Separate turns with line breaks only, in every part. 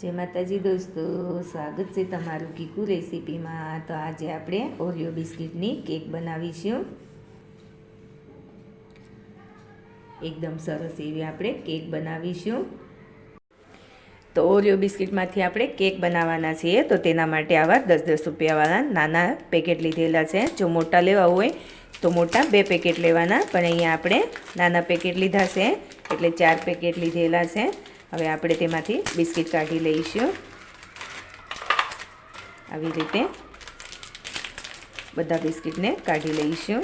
જય માતાજી દોસ્તો, સ્વાગત છે તમારું કીકુ રેસીપીમાં. તો આજે આપણે ઓરિયો બિસ્કિટની કેક બનાવીશું. એકદમ સરસ એવી આપણે કેક બનાવીશું. તો ઓરિયો બિસ્કિટમાંથી આપણે કેક બનાવવાના છીએ. તો તેના માટે આવા દસ દસ રૂપિયાવાળા નાના પેકેટ લીધેલા છે. જો મોટા લેવા હોય તો મોટા બે પેકેટ લેવાના, પણ અહીંયા આપણે નાના પેકેટ લીધા છે. એટલે ચાર પેકેટ લીધેલા છે. હવે આપણે તેમાંથી બિસ્કિટ કાઢી લઈશું. આવી રીતે બધા બિસ્કિટને કાઢી લઈશું.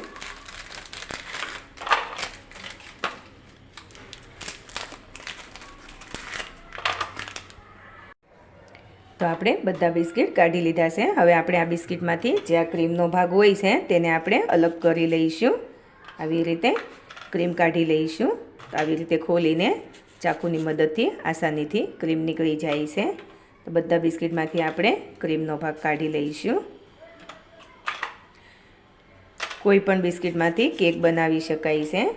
તો આપણે બધા બિસ્કિટ કાઢી લીધા છે. હવે આપણે આ બિસ્કિટમાંથી જે આ ક્રીમનો ભાગ હોય છે તેને આપણે અલગ કરી લઈશું. આવી રીતે ક્રીમ કાઢી લઈશું. તો આવી રીતે ખોલીને ચાકુની મદદથી, આસાનીથી ક્રીમ નીકળી જાય છે. તો બધા બિસ્કિટમાંથી આપણે ક્રીમનો ભાગ કાઢી લઈશું. કોઈ પણ બિસ્કિટમાંથી કેક બનાવી શકાય છે.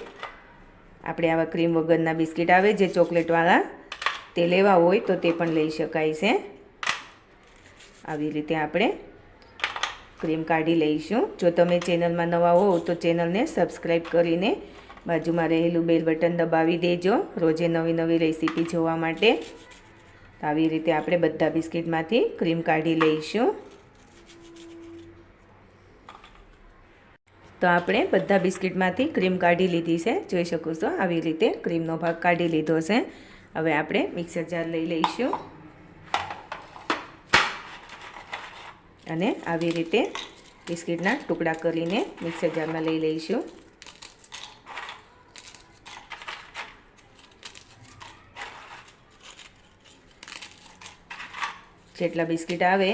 આપણે આવા ક્રીમ વગરના બિસ્કિટ આવે જે ચોકલેટવાળા તે લેવા હોય તો તે પણ લઈ શકાય છે. આવી રીતે આપણે ક્રીમ કાઢી લઈશું. જો તમે ચેનલમાં નવા હો તો ચેનલને સબસ્ક્રાઈબ કરીને બાજુમાં રહેલું બેલ બટન દબાવી દેજો. રોજે નવી નવી રેસીપી જોવા માટે. આવી રીતે આપણે બધા બિસ્કિટમાંથી ક્રીમ કાઢી લઈશું. તો આપણે બધા બિસ્કિટમાંથી ક્રીમ કાઢી લીધી છે. જોઈ શકો છો, આવી રીતે ક્રીમનો ભાગ કાઢી લીધો છે. હવે આપણે મિક્સર જાર લઈ લઈશું. અને આવી રીતે બિસ્કિટના ટુકડા કરીને મિક્સર જારમાં લઈ લઈશું. જેટલા બિસ્કિટ આવે,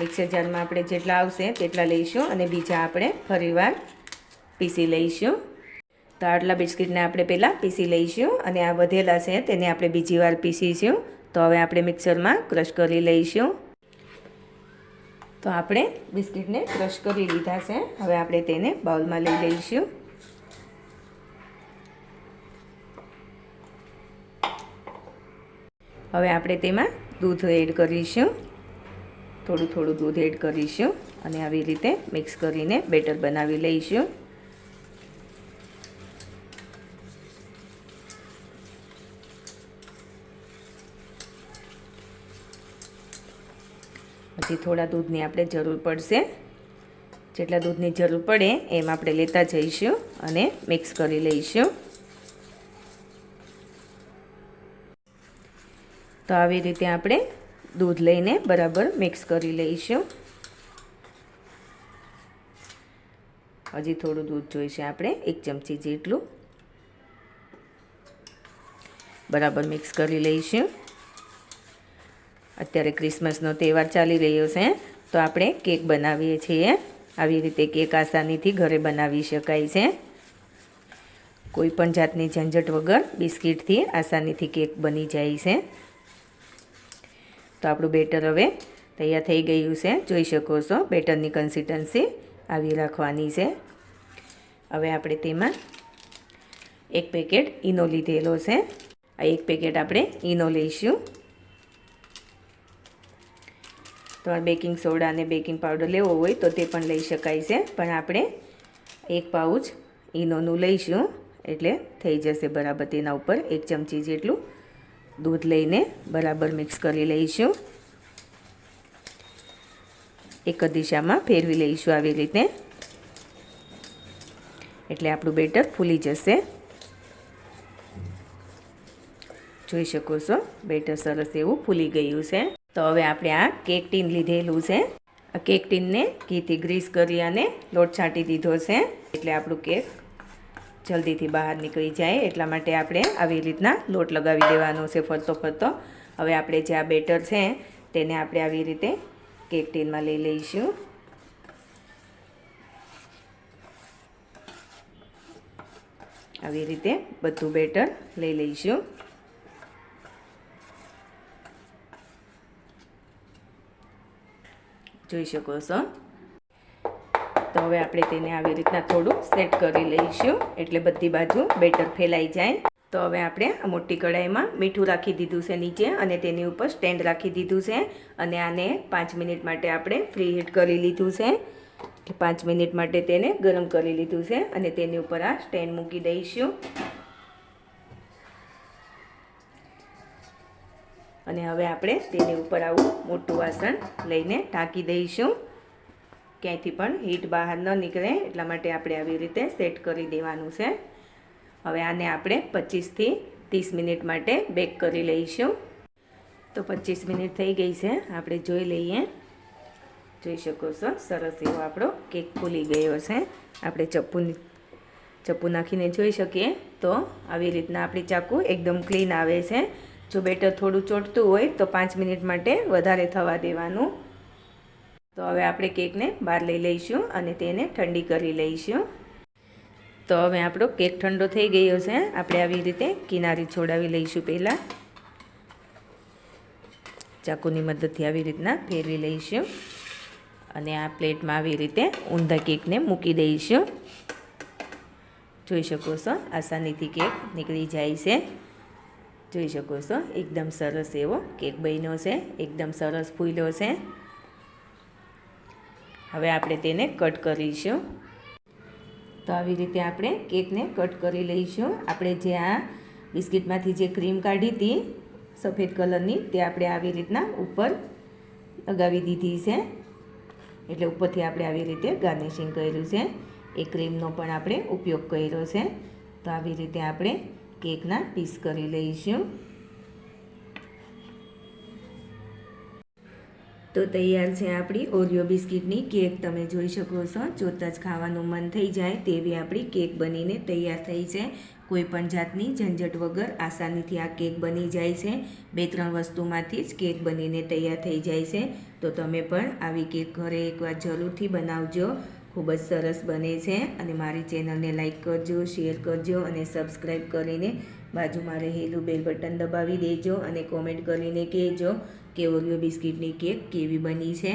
મિક્સર જારમાં આપણે જેટલા આવશે તેટલા લઈશું અને બીજા આપણે ફરીવાર પીસી લઈશું. તો આટલા બિસ્કિટને આપણે પહેલાં પીસી લઈશું અને આ વધેલા છે તેને આપણે બીજી વાર પીસીશું. તો હવે આપણે મિક્સરમાં ક્રશ કરી લઈશું. તો આપણે બિસ્કિટને ક્રશ કરી લીધા છે. હવે આપણે તેને બાઉલમાં લઈ લઈશું. હવે આપણે તેમાં દૂધ એડ કરીશું. થોડું થોડું દૂધ એડ કરીશું અને આવી રીતે મિક્સ કરીને બેટર બનાવી લઈશું. પછી થોડા દૂધની આપણે જરૂર પડશે. જેટલા દૂધની જરૂર પડે એમ આપણે લેતા જઈશું અને મિક્સ કરી લઈશું. તો આવી રીતે આપણે દૂધ લઈને બરાબર મિક્સ કરી લઈશું. હજી થોડું દૂધ જોઈશે આપણે, એક ચમચી જેટલું. બરાબર મિક્સ કરી લઈશું. અત્યારે ક્રિસમસનો તહેવાર ચાલી રહ્યો છે, તો આપણે કેક બનાવીએ છીએ. આવી રીતે કેક આસાનીથી ઘરે બનાવી શકાય છે. કોઈપણ જાતની ઝંઝટ વગર બિસ્કિટથી આસાનીથી કેક બની જાય છે. તો આપણું બેટર હવે તૈયાર થઈ ગયું છે. જોઈ શકો છો, બેટરની કન્સિસ્ટન્સી આવી રાખવાની છે. હવે આપણે તેમાં એક પેકેટ ઈનો લીધેલો છે. આ એક પેકેટ આપણે ઈનો લઈશું. તમારે બેકિંગ સોડા અને બેકિંગ પાવડર લેવો હોય તો તે પણ લઈ શકાય છે. પણ આપણે એક પાઉચ ઈનોનું લઈશું. એટલે થઈ જશે બરાબર તેના ઉપર એક ચમચી જેટલું દૂધ લઈને બરાબર મિક્સ કરી લઈશું. એક દિશામાં ફેરવી લઈશું આવી રીતે. એટલે આપણું બેટર ફૂલી જશે. જોઈ શકો છો, બેટર સરસ એવું ફૂલી ગયું છે. તો હવે આપણે આ કેક ટીન લીધેલું છે. આ કેક ટીનને ઘીથી ગ્રીસ કરી અને લોટ છાંટી દીધો છે. એટલે આપણું કેક જલ્દીથી બહાર નીકળી જાય એટલા માટે આપણે આવી રીતના લોટ લગાવી દેવાનો છે ફરતો ફરતો. હવે આપણે જે આ બેટર છે તેને આપણે આવી રીતે કેક ટીનમાં લઈ લઈશું. આવી રીતે બધું બેટર લઈ લઈશું. જોઈ શકો છો? તો હવે આપણે તેને આવી રીતના થોડું સેટ કરી લઈશું. એટલે બધી બાજુ બેટર ફેલાઈ જાય. તો હવે આપણે મોટી કઢાઈમાં મીઠું રાખી દીધું છે નીચે અને તેની ઉપર સ્ટેન્ડ રાખી દીધું છે. અને આને પાંચ મિનિટ માટે આપણે ફ્રી હીટ કરી લીધું છે. પાંચ મિનિટ માટે તેને ગરમ કરી લીધું છે અને તેની ઉપર આ સ્ટેન્ડ મૂકી દઈશું. અને હવે આપણે તેની ઉપર આવું મોટું વાસણ લઈને ઢાંકી દઈશું. ક્યાંયથી પણ હીટ બહાર ન નીકળે, એટલા માટે આપણે આવી રીતે સેટ કરી દેવાનું છે. હવે આને આપણે પચીસથી ત્રીસ મિનિટ માટે બેક કરી લઈશું. તો પચીસ મિનિટ થઈ ગઈ છે, આપણે જોઈ લઈએ. જોઈ શકો છો, સરસ એવો આપણો કેક ફૂલી ગયો છે. આપણે ચપ્પુ ચપ્પુ નાખીને જોઈ શકીએ. તો આવી રીતના આપણી ચાકુ એકદમ ક્લીન આવે છે. જો બેટર થોડું ચોટતું હોય તો પાંચ મિનિટ માટે વધારે થવા દેવાનું. તો હવે આપણે કેકને બહાર લઈ લઈશું અને તેને ઠંડી કરી લઈશું. તો હવે આપણો કેક ઠંડો થઈ ગયો છે. આપણે આવી રીતે કિનારી છોડાવી લઈશું પહેલાં. ચાકુની મદદથી આવી રીતના ફેરવી લઈશું. અને આ પ્લેટમાં આવી રીતે ઊંધા કેકને મૂકી દઈશું. જોઈ શકો છો, આસાનીથી કેક નીકળી જાય છે. જોઈ શકો છો, એકદમ સરસ એવો કેક બન્યો છે. એકદમ સરસ ફૂલ્યો છે. હવે આપણે તેને કટ કરીશું. તો આવી રીતે આપણે કેકને કટ કરી લઈશું. આપણે જે આ બિસ્કિટમાંથી જે ક્રીમ કાઢી હતી, સફેદ કલરની, તે આપણે આવી રીતના ઉપર લગાવી દીધી છે. એટલે ઉપરથી આપણે આવી રીતે ગાર્નિશિંગ કર્યું છે. એ ક્રીમનો પણ આપણે ઉપયોગ કર્યો છે. તો આવી રીતે આપણે કેકના પીસ કરી લઈશું. તો તૈયાર છે આપણી ઓરિયો બિસ્કિટની કેક. તમે જોઈ શકો છો, જોતાં જ ખાવાનું મન થઈ જાય તેવી આપણી કેક બનીને તૈયાર થઈ છે. કોઈપણ જાતની ઝંઝટ વગર આસાનીથી આ કેક બની જાય છે. બે ત્રણ વસ્તુમાંથી જ કેક બનીને તૈયાર થઈ જાય છે. તો તમે પણ આવી કેક ઘરે એકવાર જરૂરથી બનાવજો. ખૂબ જ સરસ બને છે અને મારી ચેનલને લાઇક કરજો, શેર કરજો અને સબસ્ક્રાઈબ કરીને બાજુમાં રહેલું બેલ બટન દબાવી દેજો અને કોમેન્ટ કરીને કહેજો. કે ઓરિયો બિસ્કિટની કેક કેવી બની છે?